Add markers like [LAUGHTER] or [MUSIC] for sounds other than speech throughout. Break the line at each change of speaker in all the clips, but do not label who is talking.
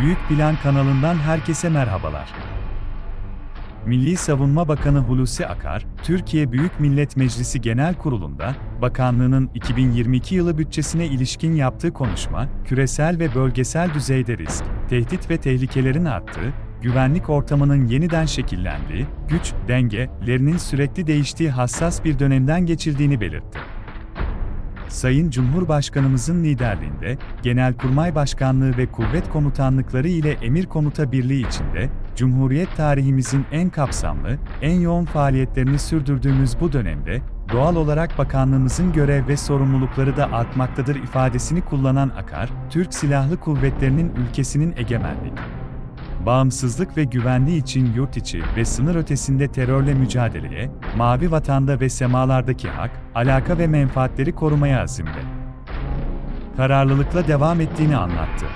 Büyük Plan kanalından herkese merhabalar. Milli Savunma Bakanı Hulusi Akar, Türkiye Büyük Millet Meclisi Genel Kurulu'nda, bakanlığının 2022 yılı bütçesine ilişkin yaptığı konuşma, küresel ve bölgesel düzeyde risk, tehdit ve tehlikelerin arttığı, güvenlik ortamının yeniden şekillendiği, güç, dengelerinin sürekli değiştiği hassas bir dönemden geçildiğini belirtti. Sayın Cumhurbaşkanımızın liderliğinde, Genelkurmay Başkanlığı ve Kuvvet Komutanlıkları ile Emir Komuta Birliği içinde, Cumhuriyet tarihimizin en kapsamlı, en yoğun faaliyetlerini sürdürdüğümüz bu dönemde, doğal olarak bakanlığımızın görev ve sorumlulukları da artmaktadır ifadesini kullanan Akar, Türk Silahlı Kuvvetleri'nin ülkesinin egemenlik, bağımsızlık ve güvenliği için yurt içi ve sınır ötesinde terörle mücadeleye, mavi vatanda ve semalardaki hak, alaka ve menfaatleri korumaya azimde. Kararlılıkla devam ettiğini anlattı.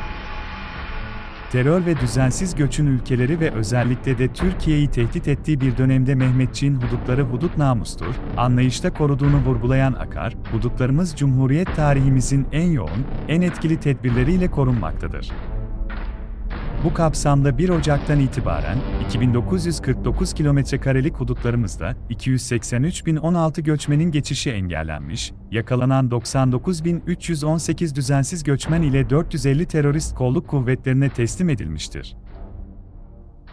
Terör ve düzensiz göçün ülkeleri ve özellikle de Türkiye'yi tehdit ettiği bir dönemde Mehmetçiğin hudutları hudut namustur, anlayışta koruduğunu vurgulayan Akar, hudutlarımız Cumhuriyet tarihimizin en yoğun, en etkili tedbirleriyle korunmaktadır. Bu kapsamda 1 Ocak'tan itibaren 2949 kilometrekarelik hudutlarımızda 283.016 göçmenin geçişi engellenmiş, yakalanan 99.318 düzensiz göçmen ile 450 terörist kolluk kuvvetlerine teslim edilmiştir.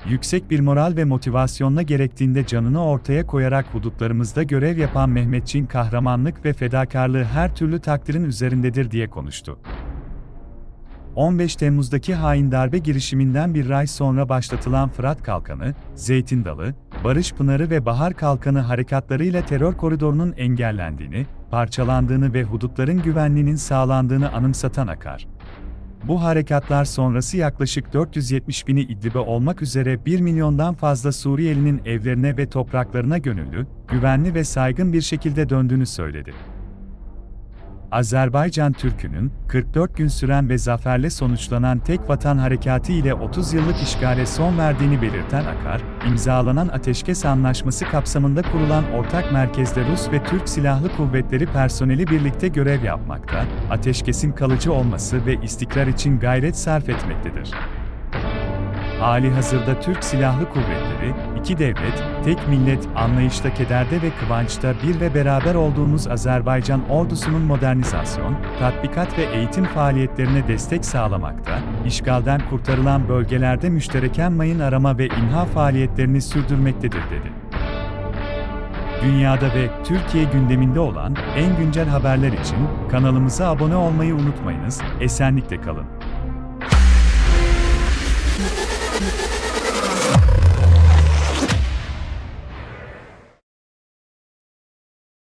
Yüksek bir moral ve motivasyonla gerektiğinde canını ortaya koyarak hudutlarımızda görev yapan Mehmetçiğin kahramanlık ve fedakarlığı her türlü takdirin üzerindedir diye konuştu. 15 Temmuz'daki hain darbe girişiminden bir ay sonra başlatılan Fırat Kalkanı, Zeytin Dalı, Barış Pınarı ve Bahar Kalkanı harekatlarıyla terör koridorunun engellendiğini, parçalandığını ve hudutların güvenliğinin sağlandığını anımsatan akar. Bu harekatlar sonrası yaklaşık 470 bini İdlib'e olmak üzere 1 milyondan fazla Suriyelinin evlerine ve topraklarına gönüllü, güvenli ve saygın bir şekilde döndüğünü söyledi. Azerbaycan Türk'ünün 44 gün süren ve zaferle sonuçlanan tek vatan harekatı ile 30 yıllık işgale son verdiğini belirten Akar, imzalanan ateşkes anlaşması kapsamında kurulan ortak merkezde Rus ve Türk Silahlı Kuvvetleri personeli birlikte görev yapmakta, ateşkesin kalıcı olması ve istikrar için gayret sarf etmektedir. Hali hazırda Türk Silahlı Kuvvetleri, iki devlet, tek millet anlayışta kederde ve kıvançta bir ve beraber olduğumuz Azerbaycan ordusunun modernizasyon, tatbikat ve eğitim faaliyetlerine destek sağlamakta, işgalden kurtarılan bölgelerde müştereken mayın arama ve imha faaliyetlerini sürdürmektedir dedi. Dünyada ve Türkiye gündeminde olan en güncel haberler için kanalımıza abone olmayı unutmayınız, esenlikle kalın.
you [LAUGHS]